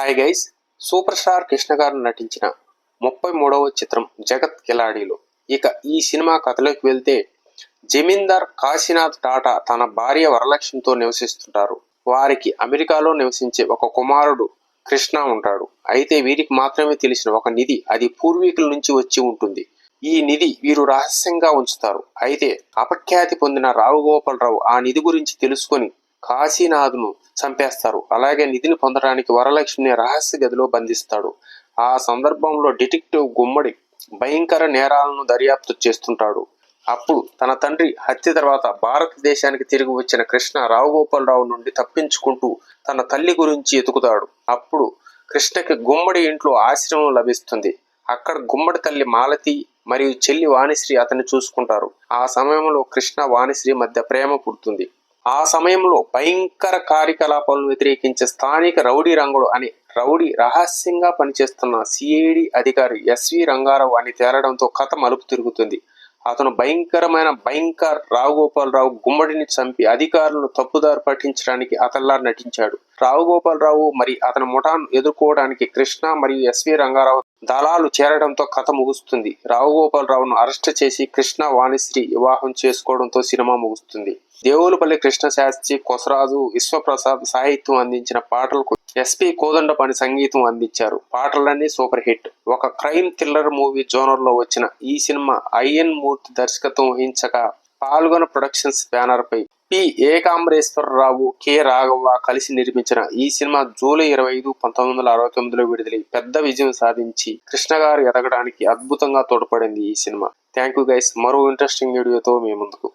Hi guys super star Krishna garu నటించిన ముప్పై మూడవ చిత్రం జగత్ కిలాడీలో. ఇక ఈ సినిమా కథలోకి వెళ్తే జమీందార్ కాశీనాథ్ టాటా తన భార్య వరలక్ష్మితో నివసిస్తుంటారు. వారికి అమెరికాలో నివసించే ఒక కుమారుడు కృష్ణ ఉంటాడు. అయితే వీరికి మాత్రమే తెలిసిన ఒక నిధి అది పూర్వీకుల నుంచి వచ్చి ఉంటుంది. ఈ నిధి వీరు రహస్యంగా ఉంచుతారు. అయితే అపఖ్యాతి పొందిన రావు గోపాలరావు ఆ నిధి గురించి తెలుసుకొని కాశీనాథ్ను చంపేస్తారు. అలాగే నిధిని పొందడానికి వరలక్ష్మిని రహస్య గదిలో బంధిస్తాడు. ఆ సందర్భంలో డిటెక్టివ్ గుమ్మడి భయంకర నేరాలను దర్యాప్తు చేస్తుంటాడు. అప్పుడు తన తండ్రి హత్య తర్వాత భారతదేశానికి తిరిగి వచ్చిన కృష్ణ రావుగోపాలరావు నుండి తప్పించుకుంటూ తన తల్లి గురించి ఎతుకుతాడు అప్పుడు కృష్ణకి గుమ్మడి ఇంట్లో ఆశ్రమం లభిస్తుంది. అక్కడ గుమ్మడి తల్లి మాలతి మరియు చెల్లి వాణిశ్రీ అతన్ని చూసుకుంటారు. ఆ సమయంలో కృష్ణ వాణిశ్రీ మధ్య ప్రేమ పుడుతుంది. ఆ సమయంలో భయంకర కార్యకలాపాలను వ్యతిరేకించే స్థానిక రౌడీ రంగుడు అని రౌడీ రహస్యంగా పనిచేస్తున్న సిఐడి అధికారి ఎస్వి రంగారావు అని తేలడంతో కథ మలుపు తిరుగుతుంది. అతను భయంకరమైన భయంకర్ రావుగోపాలరావు గుమ్మడిని చంపి అధికారులను తప్పుదారి పట్టించడానికి అతల్లా నటించాడు. రావుగోపాలరావు మరి అతని ముఠాను ఎదుర్కోవడానికి కృష్ణ మరియు ఎస్వి రంగారావు దళాలు చేరడంతో కథ ముగుస్తుంది. రావుగోపాలరావును అరెస్ట్ చేసి కృష్ణ వాణిశ్రీ వివాహం చేసుకోవడంతో సినిమా ముగుస్తుంది. దేవులపల్లి కృష్ణ శాస్త్రి కొసరాజు విశ్వప్రసాద్ సాహిత్యం అందించిన పాటలకు ఎస్పి కోదండపాణి సంగీతం అందించారు. పాటలన్నీ సూపర్ హిట్. ఒక క్రైమ్ థ్రిల్లర్ మూవీ జోనర్లో వచ్చిన ఈ సినిమా ఐఎన్ మూర్తి దర్శకత్వం వహించగా పాల్గొన ప్రొడక్షన్స్ బ్యానర్ పై పి ఏకాంబరేశ్వరరావు కె రాఘవ కలిసి నిర్మించిన ఈ సినిమా జూలై ఇరవై ఐదు పంతొమ్మిది వందల అరవై తొమ్మిదిలో విడుదలై పెద్ద విజయం సాధించి కృష్ణ గారు ఎదగడానికి అద్భుతంగా తోడ్పడింది ఈ సినిమా. Thank you guys. మరో ఇంట్రెస్టింగ్ వీడియోతో మీ ముందుకు.